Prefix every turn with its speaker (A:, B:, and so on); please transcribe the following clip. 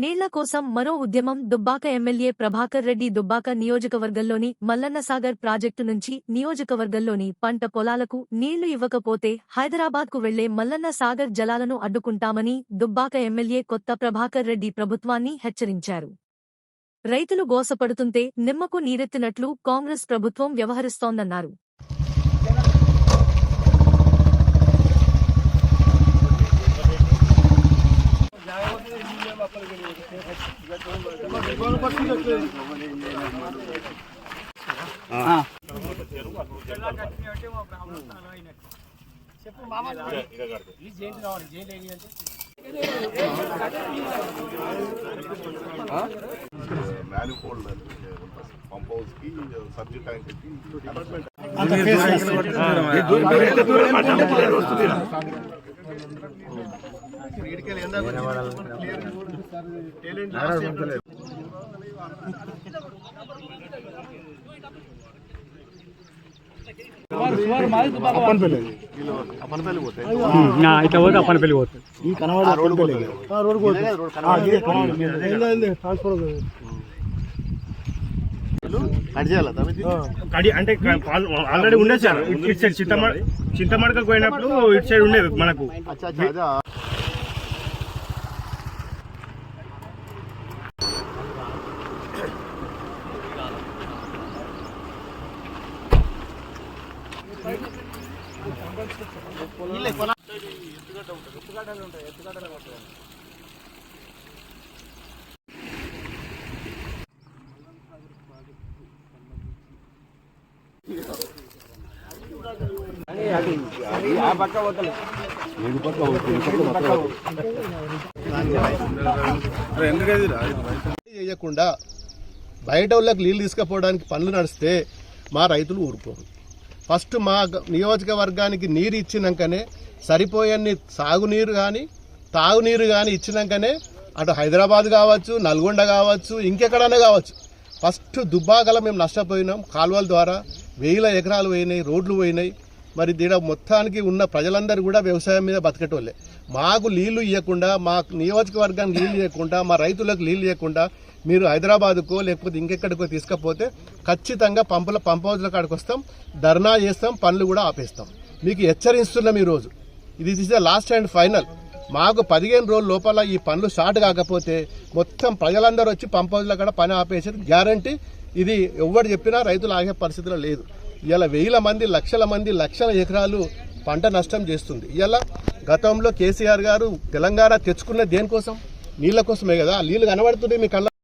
A: నీళ్ళ కోసం మరో ఉద్యమం దుబ్బాక ఎమ్మెల్యే ప్రభాకర్ రెడ్డి దుబ్బాక నియోజకవర్గంలోని మల్లన్నసాగర్ ప్రాజెక్టు నుంచి నియోజకవర్గంలోని పంట పొలాలకు నీళ్ళు ఇవ్వకపోతే హైదరాబాద్కు వెళ్ళే మల్లన్నసాగర్ జలాలను అడ్డుకుంటామని దుబ్బాక ఎమ్మెల్యే కొత్త ప్రభాకర్ రెడ్డి ప్రభుత్వాన్ని హెచ్చరించారు. రైతులు గోసపడుతుంటే నిమ్మకు నీరెత్తినట్లు కాంగ్రెస్ ప్రభుత్వం వ్యవహరిస్తోందన్నారు.
B: మ్యానిఫోల్డ్ పంప్ హౌస్కి సబ్జెక్ట్ ట్యాంక్కి
C: ఇట్లా పోతే అప్పని పెళ్ళి పోతుంది
B: పోతుంది రోడ్
C: కడి అంటే ఆల్రెడీ ఉండే సార్ ఇటు సైడ్ చింతమడ చింతమడకకు పోయినప్పుడు ఇటు సైడ్ ఉండేది మనకు
B: చేయకుండా బయట వాళ్ళకి నీళ్ళు తీసుకుపోవడానికి పనులు నడిస్తే మా రైతులు ఊరుకోరు. ఫస్ట్ మా నియోజకవర్గానికి నీరు ఇచ్చినాకనే సరిపోయన్ని సాగునీరు కానీ తాగునీరు కానీ ఇచ్చినాకనే అటు హైదరాబాద్ కావచ్చు నల్గొండ కావచ్చు ఇంకెక్కడైనా కావచ్చు. ఫస్ట్ దుబ్బాకల మేము నష్టపోయినాం. కాలువల ద్వారా వేల ఎకరాలు పోయినాయి రోడ్లు పోయినాయి. మరి దీడ మొత్తానికి ఉన్న ప్రజలందరూ కూడా వ్యవసాయం మీద బతికేటోళ్ళే. మాకు నీళ్ళు ఇవ్వకుండా మా నియోజకవర్గానికి నీళ్ళు ఇవ్వకుండా మా రైతులకు నీళ్ళు ఇవ్వకుండా మీరు హైదరాబాద్కో లేకపోతే ఇంకెక్కడికో తీసుకపోతే ఖచ్చితంగా పంపుల పంప్ హౌస్ల కాడికి వస్తాం ధర్నా చేస్తాం పనులు కూడా ఆపేస్తాం. మీకు హెచ్చరిస్తున్నాం ఈరోజు ఇది is the last and final మాకు పదిహేను రోజుల లోపల ఈ పనులు స్టార్ట్ కాకపోతే మొత్తం ప్రజలందరూ వచ్చి పంప్ కాడ పని ఆపేసేది గ్యారంటీ. ఇది ఎవరు చెప్పినా రైతులు ఆగే పరిస్థితిలో లేదు. ఇలా వేల మంది లక్షల మంది లక్షల ఎకరాలు పంట నష్టం చేస్తుంది. ఇలా గతంలో కేసీఆర్ గారు తెలంగాణ తెచ్చుకున్న దేనికోసం? నీళ్ళ కోసమే కదా. నీళ్ళు నీళ్ళు కనబడుతున్నాయి మీ కళ్ళ